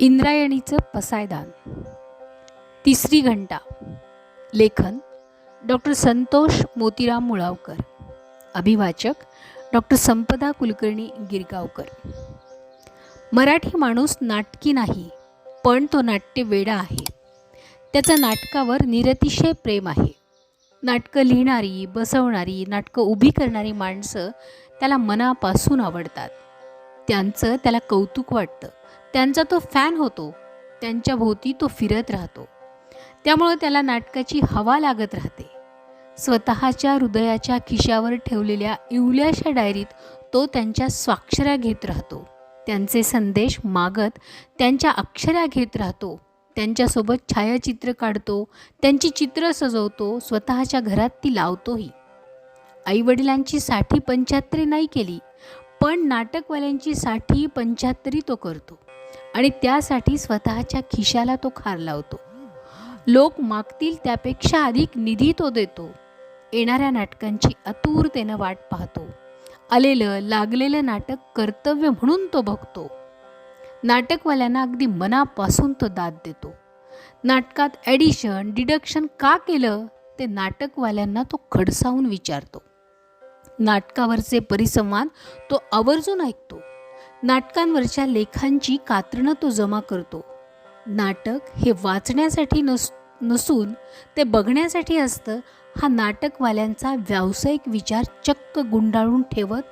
इंद्रायणीचं पसायदान. तिसरी घंटा. लेखन डॉक्टर संतोष मोतीराम मुळावकर. अभिवाचक डॉक्टर संपदा कुलकर्णी गिरगावकर. मराठी माणूस नाटकी नाही पण तो नाट्य वेडा आहे. त्याचं नाटकावर निरतिशय प्रेम आहे. नाटकं लिहिणारी बसवणारी नाटकं उभी करणारी माणसं त्याला मनापासून आवडतात. त्यांचं त्याला कौतुक वाटतं. त्यांचा तो फॅन होतो. त्यांच्या भोवती तो फिरत राहतो. त्यामुळं त्याला नाटकाची हवा लागत राहते. स्वतःच्या हृदयाच्या खिशावर ठेवलेल्या इवल्याशा डायरीत तो त्यांच्या स्वाक्षऱ्या घेत राहतो. त्यांचे संदेश मागत त्यांच्या अक्षऱ्या घेत राहतो. त्यांच्यासोबत छायाचित्र काढतो. त्यांची चित्र सजवतो. स्वतःच्या घरात ती लावतोही. आईवडिलांची साठी पंच्याहत्तरी नाही केली पण नाटकवाल्यांची साठी पंच्याहत्तरी तो करतो. आणि त्यासाठी स्वतःच्या खिशाला तो खार लावतो. लोक मागतील त्यापेक्षा अधिक निधी तो देतो. येणाऱ्या नाटकांची आतुरतेनं वाट पाहतो. आलेलं लागलेलं नाटक कर्तव्य म्हणून तो बघतो. नाटकवाल्यांना अगदी मनापासून तो दाद देतो. नाटकात ॲडिशन डिडक्शन का केलं ते नाटकवाल्यांना तो खडसावून विचारतो. नाटकावरचे परिसंवाद तो आवर्जून ऐकतो. नाटकांवरच्या लेखांची कात्रणं तो जमा करतो. नाटक हे वाचण्यासाठी नस नसून ते बघण्यासाठी असतं हा नाटकवाल्यांचा व्यावसायिक विचार चक्क गुंडाळून ठेवत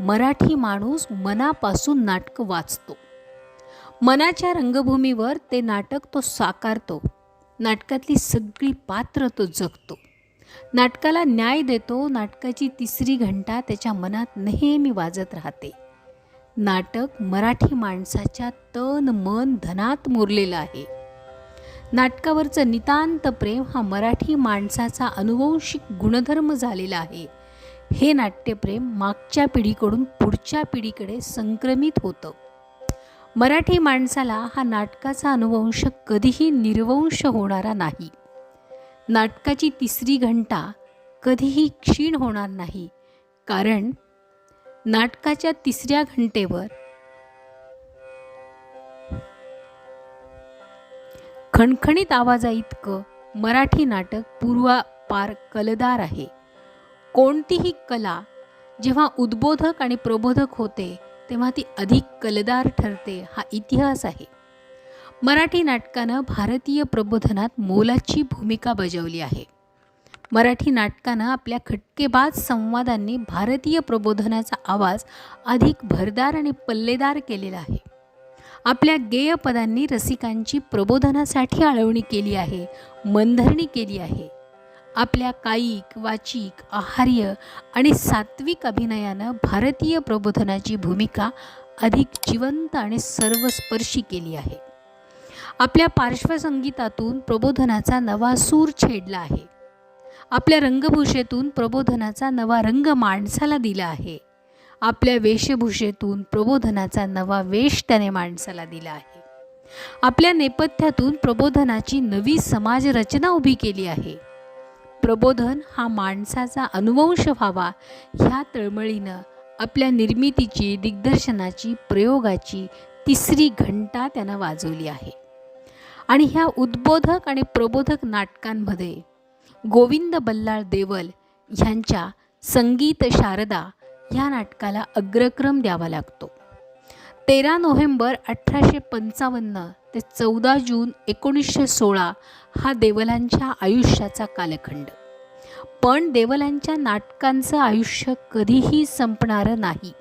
मराठी माणूस मनापासून नाटकं वाचतो. मनाच्या रंगभूमीवर ते नाटक तो साकारतो. नाटकातली सगळी पात्र तो जगतो. नाटकाला न्याय देतो नाटकाची तिसरी घंटा त्याच्या मनात नेहमी वाजत राहते. नाटक मराठी माणसाच्या तन मन धनात मुरलेलं आहे. नाटकावरचं नितांत प्रेम हा मराठी माणसाचा अनुवंशिक गुणधर्म झालेला आहे. हे नाट्यप्रेम मागच्या पिढीकडून पुढच्या पिढीकडे संक्रमित होतं. मराठी माणसाला हा नाटकाचा अनुवंश कधीही निर्वंश होणारा नाही. नाटकाची तिसरी घंटा कधीही क्षीण होणार नाही. कारण नाटकाच्या तिसऱ्या घंटेवर. खणखणीत आवाजा इतकं मराठी नाटक पूर्वापार कलदार आहे. कोणतीही कला जेव्हा उद्बोधक आणि प्रबोधक होते तेव्हा ती अधिक कलदार ठरते हा इतिहास आहे. मराठी नाटकानं भारतीय प्रबोधनात मोलाची भूमिका बजावली आहे. मराठी नाटकानं आपल्या खटकेबाज संवादांनी भारतीय प्रबोधनाचा आवाज अधिक भरदार आणि पल्लेदार केलेला आहे. आपल्या गेयपदांनी रसिकांची प्रबोधनासाठी आळवणी केली आहे मनधरणी केली आहे. आपल्या कायिक वाचिक आहार्य आणि सात्विक अभिनयानं भारतीय प्रबोधनाची भूमिका अधिक जिवंत आणि सर्वस्पर्शी केली आहे. आपल्या पार्श्वसंगीतातून प्रबोधनाचा नवा सूर छेडला आहे. आपल्या रंगभूषेतून प्रबोधनाचा नवा रंग माणसाला दिला आहे. आपल्या वेशभूषेतून प्रबोधनाचा नवा वेश त्याने माणसाला दिला आहे. आपल्या नेपथ्यातून प्रबोधनाची नवी समाजरचना उभी केली आहे. प्रबोधन हा माणसाचा अनुवंश व्हावा ह्या तळमळीनं आपल्या निर्मितीची दिग्दर्शनाची प्रयोगाची तिसरी घंटा त्यानं वाजवली आहे. आणि ह्या उद्बोधक आणि प्रबोधक नाटकांमध्ये गोविंद बल्लाळ देवल ह्यांच्या संगीत शारदा ह्या नाटकाला अग्रक्रम द्यावा लागतो. तेरा नोव्हेंबर अठराशे पंचावन्न ते चौदा जून एकोणीसशे सोळा हा देवलांच्या आयुष्याचा कालखंड. पण देवलांच्या नाटकांचं आयुष्य कधीही संपणारं नाही.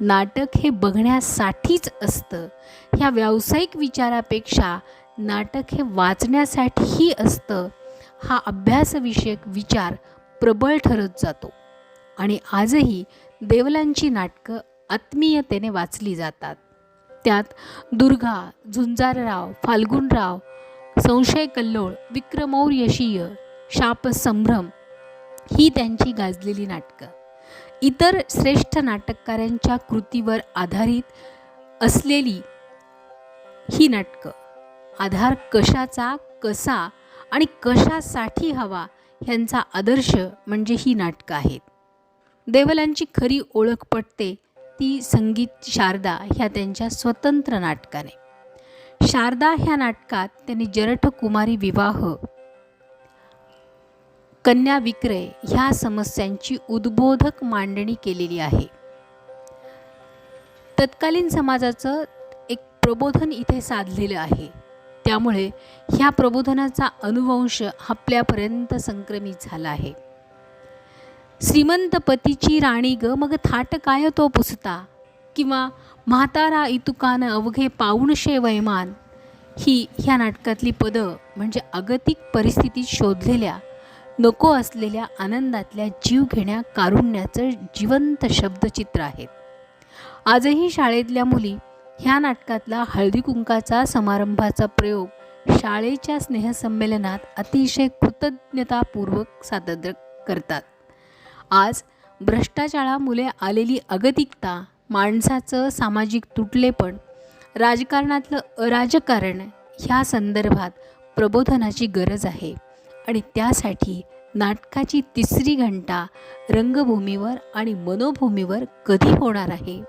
नाटक हे बघण्यासाठीच असतं. ह्या व्यावसायिक विचारापेक्षा नाटक हे वाचण्यासाठीही असतं. हा अभ्यासविषयक विचार प्रबळ ठरत जातो आणि आजही देवलांची नाटकं आत्मीयतेने वाचली जातात. त्यात दुर्गा झुंजारराव फाल्गुनराव संशय कल्लोळ विक्रमौर्यशीय शाप संभ्रम ही त्यांची गाजलेली नाटकं. इतर श्रेष्ठ नाटककारांच्या कृतीवर आधारित असलेली ही नाटकं. आधार कशाचा कसा आणि कशासाठी हवा ह्यांचा आदर्श म्हणजे ही नाटकं आहेत. देवलांची खरी ओळख पटते ती संगीत शारदा ह्या त्यांच्या स्वतंत्र नाटकाने. शारदा ह्या नाटकात त्यांनी जरठ कुमारी विवाह कन्या विक्रय ह्या समस्यांची उद्बोधक मांडणी केलेली आहे. तत्कालीन समाजाचं एक प्रबोधन इथे साधलेलं आहे. त्यामुळे ह्या प्रबोधनाचा अनुवंश आपल्यापर्यंत संक्रमित झाला आहे. श्रीमंत पतीची राणी ग मग थाट काय तो पुसता? किंवा म्हातारा इतुकान अवघे पाऊणशे वैमान? ही ह्या नाटकातली पदं म्हणजे अगतिक परिस्थितीत शोधलेल्या नको असलेल्या आनंदातल्या जीव घेण्या कारुण्याचं जिवंत शब्दचित्र आहेत. आजही शाळेतल्या मुली ह्या नाटकातला हळदी कुंकाचा समारंभाचा प्रयोग शाळेच्या स्नेहसंमेलनात अतिशय कृतज्ञतापूर्वक सादर करतात. आज भ्रष्टाचारामुळे आलेली अगतिकता माणसाचं सामाजिक तुटलेपण राजकारणातलं अराजकारण ह्या संदर्भात प्रबोधनाची गरज आहे आणि त्यासाठी नाटकाची तिसरी घंटा रंगभूमीवर आणि मनोभूमीवर कधी होणार आहे?